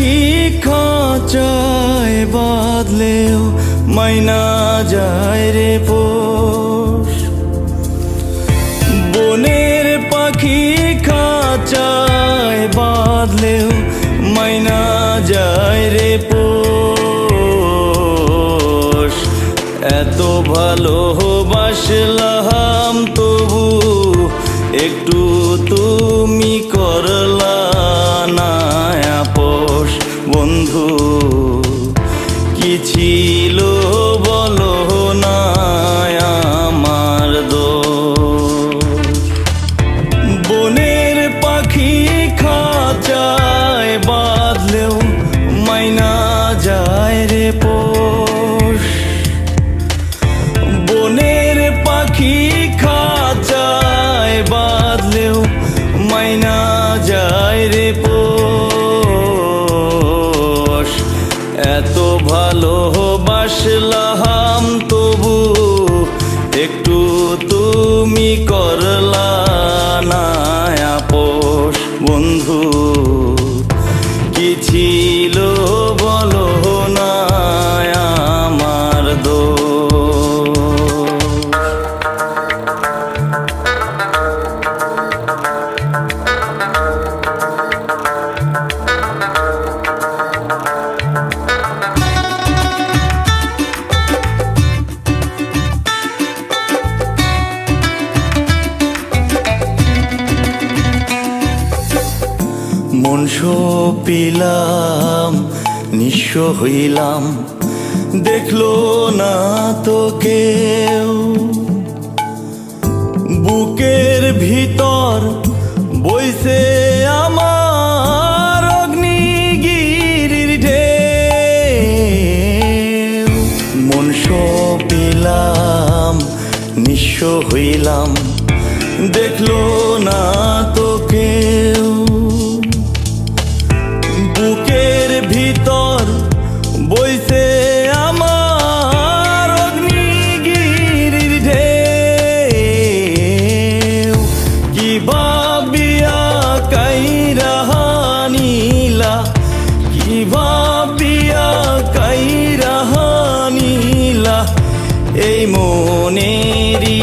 পাখি খাঁচায় বাঁধলেও মাইনা যায় রে পোষ। বনের পাখি খাঁচায় বাঁধলেও মাইনা যায় রে পোষ। এত ভালোবাসলাম তবু একটু মাইনা যায় রে পোষ। এত ভালোবাসলাম তবু একটু তুমি করলা না বন্ধু, কি ছিল বলো? মন পিলাম নিঃস্ব হইলাম। দেখল না তো কেউ। বুকের ভিতর বইছে আমার অগ্নিগিরির ঢেউ। মন পিলাম নিঃস্ব হইলাম। দেখল না তো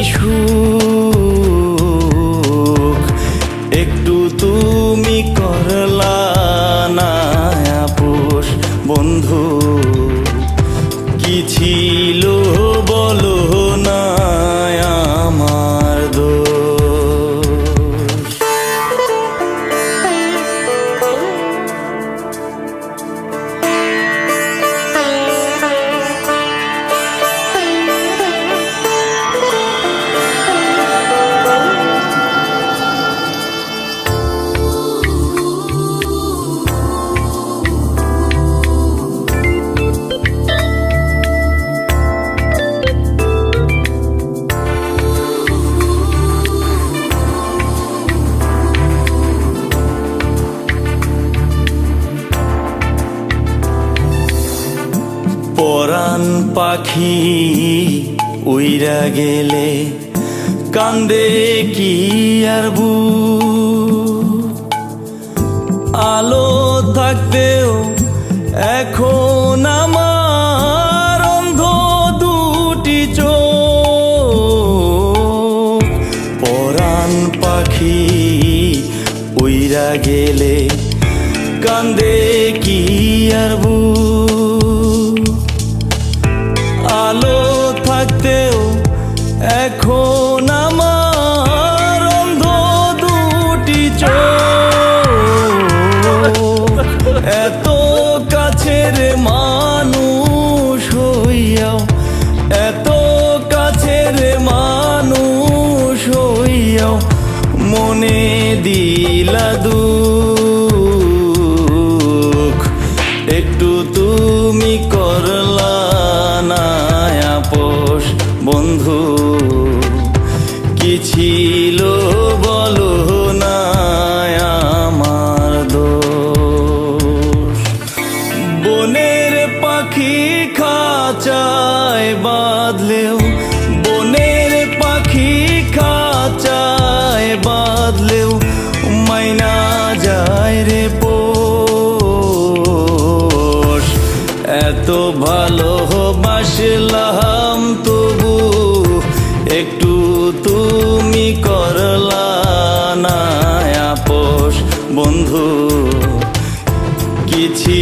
truth পরাণ পাখি উইরা গেলে কান্দে কি আর বুক? আলো থাকতেও এখন আমার অন্ধ দুটি চোখ পরাণ পাখি উইরা গেলে কান্দে কি আর বুক? আলো থাকতেও এখন আমার অন্ধ দুটি এত কাছের মানুষ হইয়াও, এত কাছের মানুষ হইয়াও, মনে দিলা দুঃখ বন্ধু, কি ছিল বলো না আমার দোষ। বনের পাখি খাঁচায় বাদলেও বনের পাখি খাঁচায় বাদলেও মাইনা যায় রে পোষ। এত ভালো বাসলা বন্ধু কিছি